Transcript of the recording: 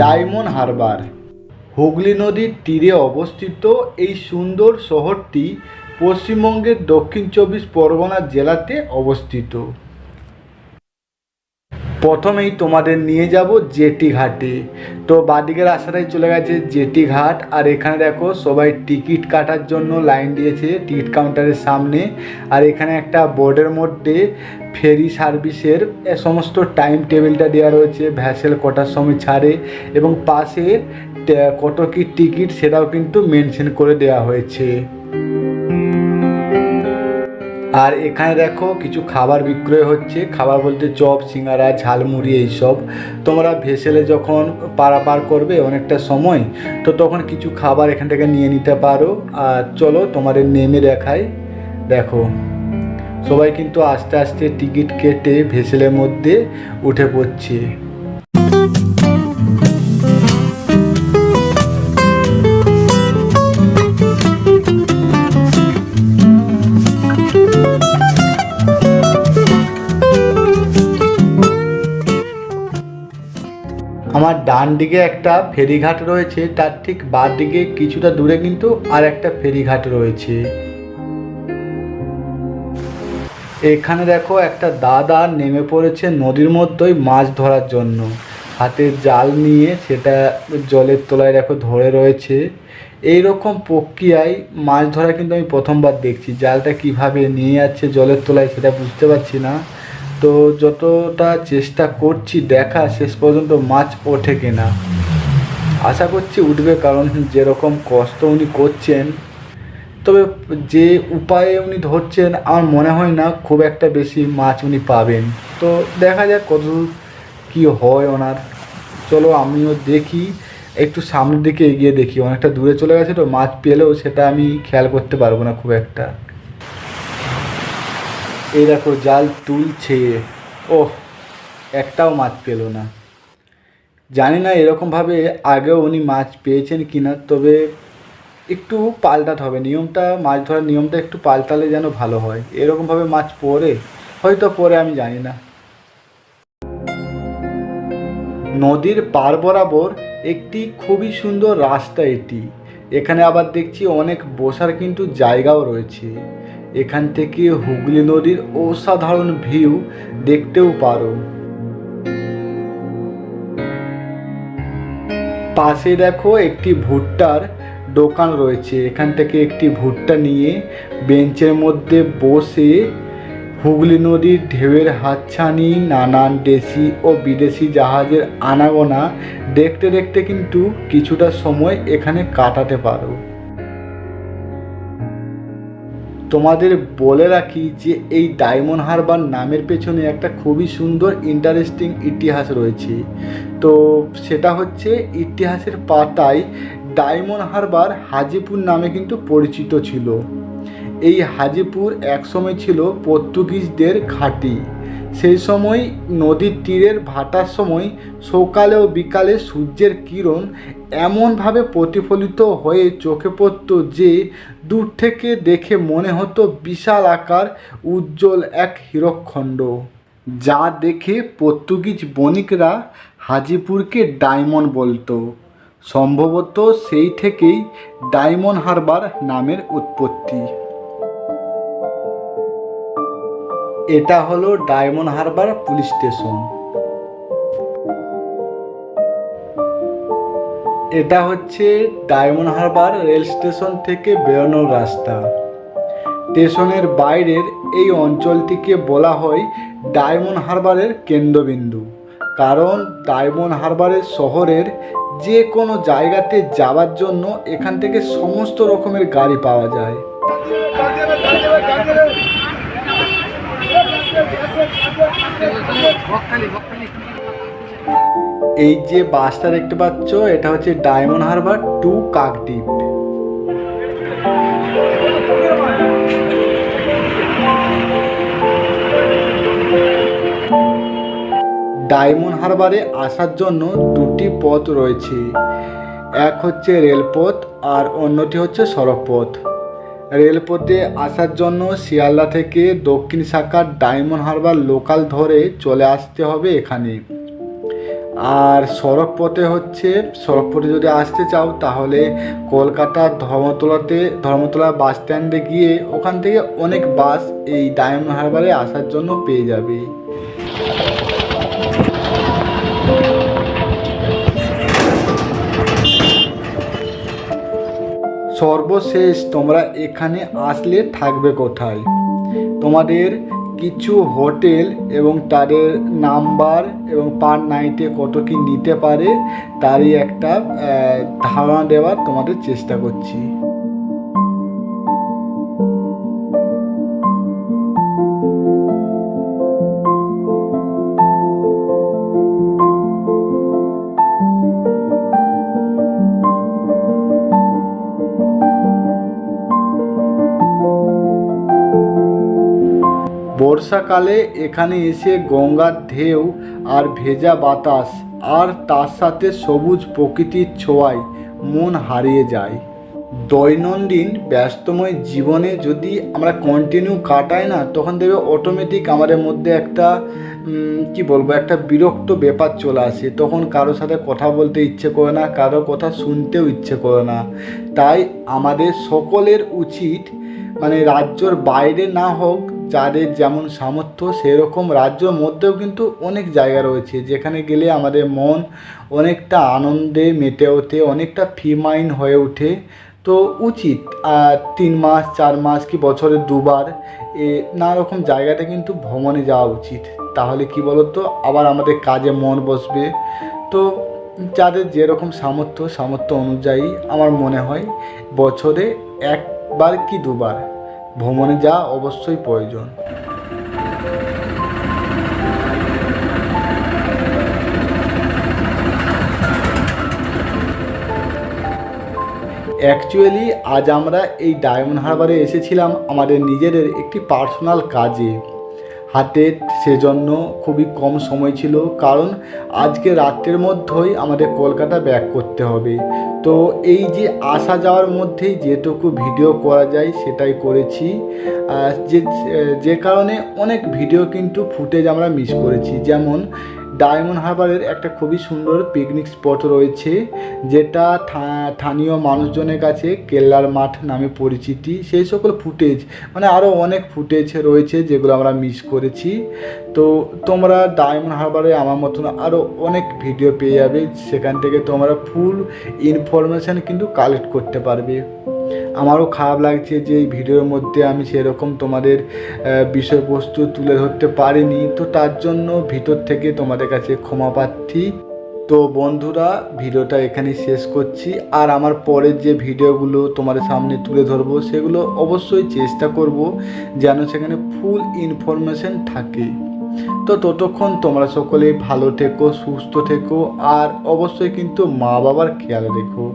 Diamond Harbour. Hooghly নদীর তীরে অবস্থিত এই সুন্দর শহরটি পশ্চিমবঙ্গের দক্ষিণ চব্বিশ পরগনা জেলাতে অবস্থিত। প্রথমেই তোমাদের নিয়ে যাব জেটি ঘাটে। তো বাদিকের রাস্তাটাই চলে গেছে জেটি ঘাট। আর এখানে দেখো সবাই টিকিট কাটার জন্য লাইন দিয়েছে টিকিট কাউন্টারের সামনে। আর এখানে একটা বোর্ডের মধ্যে ফেরি সার্ভিসের সমস্ত টাইম টেবিলটা দেওয়া রয়েছে ভ্যাসেল কটার সময় ছাড়ে। এবং পাশে কত কি টিকিট সেটাও কিন্তু মেনশন করে দেওয়া হয়েছে। আর এখানে দেখো কিছু খাবার বিক্রয় হচ্ছে। খাবার বলতে চপ, সিঙ্গারা, ঝালমুড়ি এইসব। তোমরা ভেসেলে যখন পারাপার করবে অনেকটা সময়, তো তখন কিছু খাবার এখান থেকে নিয়ে নিতে পারো। আর চলো তোমাদের নেমে দেখাই। দেখো, সবাই কিন্তু আস্তে আস্তে টিকিট কেটে ভেসেলের মধ্যে উঠে পড়ছে। আমার ডান দিকে একটা ফেরিঘাট রয়েছে, তার ঠিক বাঁ দিকে কিছুটা দূরে কিন্তু আর একটা ফেরিঘাট রয়েছে। এখানে দেখো একটা দাদা নেমে পড়েছে নদীর মধ্যেই মাছ ধরার জন্য। হাতে জাল নিয়ে সেটা জলের তলায় দেখো ধরে রয়েছে। এই রকম প্রক্রিয়ায় মাছ ধরা কিন্তু আমি প্রথমবার দেখছি। জালটা কীভাবে নিয়ে যাচ্ছে জলের তলায় সেটা বুঝতে পারছি না। তো যতটা চেষ্টা করছি দেখা, শেষ পর্যন্ত মাছ ওঠে কিনা। আশা করছি উঠবে, কারণ যেরকম কষ্ট উনি করছেন, তবে যে উপায়ে উনি ধরছেন, আমার মনে হয় না খুব একটা বেশি মাছ উনি পাবেন। তো দেখা যাক কত কী হয় ওনার। চলো আমিও দেখি, একটু সামনের দিকে এগিয়ে দেখি। অনেকটা দূরে চলে গেছে তো, মাছ পেলেও সেটা আমি খেয়াল করতে পারব না খুব একটা। এই দেখো জাল তুলছে। ওহ, একটাও মাছ পেল না। জানি না এরকমভাবে আগেও উনি মাছ পেয়েছেন কি না তবে একটু পাল্টাতে হবে। নিয়মটা, মাছ ধরার নিয়মটা একটু পাল্টালে যেন ভালো হয়। এরকমভাবে মাছ পড়ে, হয়তো পরে আমি জানি না। নদীর পার বরাবর একটি খুবই সুন্দর রাস্তা এটি। এখানে আবার দেখছি অনেক বসার কিন্তু জায়গাও রয়েছে। এখান থেকে হুগলি নদীর অসাধারণ ভিউ দেখতেও পারো। পাশে দেখো একটি ভুট্টার দোকান রয়েছে। এখান থেকে একটি ভুট্টা নিয়ে বেঞ্চের মধ্যে বসে হুগলি নদীর ঢেউয়ের হাতছানি, নানান দেশি ও বিদেশি জাহাজের আনাগোনা দেখতে দেখতে কিন্তু কিছুটা সময় এখানে কাটাতে পারো। তোমাদের বলে রাখি যে এই ডায়মন্ড হারবার নামের পেছনে একটা খুবই সুন্দর ইন্টারেস্টিং ইতিহাস রয়েছে। তো সেটা হচ্ছে ইতিহাসের পাতায় ডায়মন্ড হারবার হাজিপুর নামে কিন্তু পরিচিত ছিল। এই হাজিপুর একসময় ছিল পর্তুগিজদের ঘাঁটি। সেই সময় নদীর তীরের ভাটার সময় সকালে ও বিকালে সূর্যের কিরণ এমনভাবে প্রতিফলিত হয়ে চোখে পড়ত যে দূর থেকে দেখে মনে হতো বিশাল আকার উজ্জ্বল এক হীরকখণ্ড, যা দেখে পর্তুগিজ বণিকরা হাজিপুরকে ডায়মন্ড বলতো। সম্ভবত সেই থেকেই ডায়মন্ড হারবার নামের উৎপত্তি। এটা হলো ডায়মন্ড হারবার পুলিশ স্টেশন। এটা হচ্ছে ডায়মন্ড হারবার রেল স্টেশন থেকে বেরোনোর রাস্তা। স্টেশনের বাইরের এই অঞ্চলটিকে বলা হয় ডায়মন্ড হারবারের কেন্দ্রবিন্দু। কারণ ডায়মন্ড হারবারের শহরের যে কোনো জায়গাতে যাওয়ার জন্য এখান থেকে সমস্ত রকমের গাড়ি পাওয়া যায়। এই যে বাসটা দেখতে পাচ্ছ, এটা হচ্ছে diamond Harbour to Kakdwip. Diamond হারবারে আসার জন্য দুটি পথ রয়েছে। এক হচ্ছে রেলপথ আর অন্যটি হচ্ছে সড়কপথ। রেলপথে আসার জন্য শিয়ালদা থেকে দক্ষিণ শাখার ডায়মন্ড হারবার লোকাল ধরে চলে আসতে হবে এখানে। আর সড়ক পথে হচ্ছে, সড়ক পথে যদি আসতে চাও তাহলে কলকাতার ধর্মতলাতে, ধর্মতলা বাস স্ট্যান্ডে গিয়ে ওখান থেকে অনেক বাস এই ডায়মন্ড হারবারে আসার জন্য পেয়ে যাবে। সর্বশেষ তোমরা এখানে আসলে থাকবে কোথায়? তোমাদের কিছু হোটেল এবং তাদের নাম্বার এবং পার নাইটে কত কি নিতে পারে, তারই একটা ধারণা দেওয়ার তোমাদের চেষ্টা করছি। বর্ষাকালে এখানে এসে গঙ্গার ঢেউ আর ভেজা বাতাস আর তার সাথে সবুজ প্রকৃতির ছোঁয়ায় মন হারিয়ে যায়। দৈনন্দিন ব্যস্তময় জীবনে যদি আমরা কন্টিনিউ কাটাই না, তখন দেখবে অটোমেটিক আমাদের মধ্যে একটা কি বলব, একটা বিরক্ত ব্যাপার চলে আসে। তখন কারোর সাথে কথা বলতে ইচ্ছে করে না কারও কথা শুনতেও ইচ্ছে করে না। তাই আমাদের সকলের উচিত মানে রাজ্যর বাইরে না হোক যাদের যেমন সামর্থ্য, সেরকম রাজ্যর মধ্যেও কিন্তু অনেক জায়গা রয়েছে। যেখানে গেলে আমাদের মন অনেকটা আনন্দে মেতে ওঠে, অনেকটা ফ্রি মাইন্ড হয়ে ওঠে। তো উচিত তিন মাস, চার মাস কি বছরে দুবার এ নানা রকম জায়গাতে কিন্তু ভ্রমণে যাওয়া উচিত। তাহলে কি বলতো? আবার আমাদের কাজে মন বসবে। তো যাদের যেরকম সামর্থ্য সামর্থ্য অনুযায়ী আমার মনে হয় বছরে একবার কি দুবার। ভ্রমণে যাওয়া অবশ্যই প্রয়োজন। অ্যাকচুয়ালি আজ আমরা এই ডায়মন্ড হারবারে এসেছিলাম আমাদের নিজেদের একটি পার্সোনাল কাজে। হাতে সেজন্য খুবই কম সময় ছিল, কারণ আজকে রাত্রের মধ্যেই আমাদের কলকাতা ব্যাক করতে হবে। তো এই যে আসা যাওয়ার মধ্যেই যেটুকু ভিডিও করা যায় সেটাই করেছি। যে যে কারণে অনেক ভিডিও কিন্তু ফুটেজ আমরা মিস করেছি। যেমন ডায়মন্ড হারবারের একটা খুবই সুন্দর পিকনিক স্পট রয়েছে, যেটা স্থানীয় মানুষজনের কাছে কেল্লার মাঠ নামে পরিচিতি। সেই সকল ফুটেজ মানে আরও অনেক ফুটেজ রয়েছে যেগুলো আমরা মিস করেছি। তো তোমরা ডায়মন্ড হারবারে আমার মতন আরও অনেক ভিডিও পেয়ে যাবে। সেখান থেকে তোমরা ফুল ইনফরমেশান কিন্তু কালেক্ট করতে পারবে। আমারও খারাপ লাগছে যে এই ভিডিওর মধ্যে আমি সেরকম তোমাদের বিষয়বস্তু তুলে ধরতে পারিনি। তো তার জন্য ভিতর থেকে তোমাদের কাছে ক্ষমা প্রার্থী তো বন্ধুরা, ভিডিওটা এখানে শেষ করছি। আর আমার পরের যে ভিডিওগুলো তোমাদের সামনে তুলে ধরবো, সেগুলো অবশ্যই চেষ্টা করব যেন সেখানে ফুল ইনফরমেশন থাকে। তো ততক্ষণ তোমরা সকলে ভালো থেকো, সুস্থ থেকো, আর অবশ্যই কিন্তু মা বাবার খেয়াল রেখো।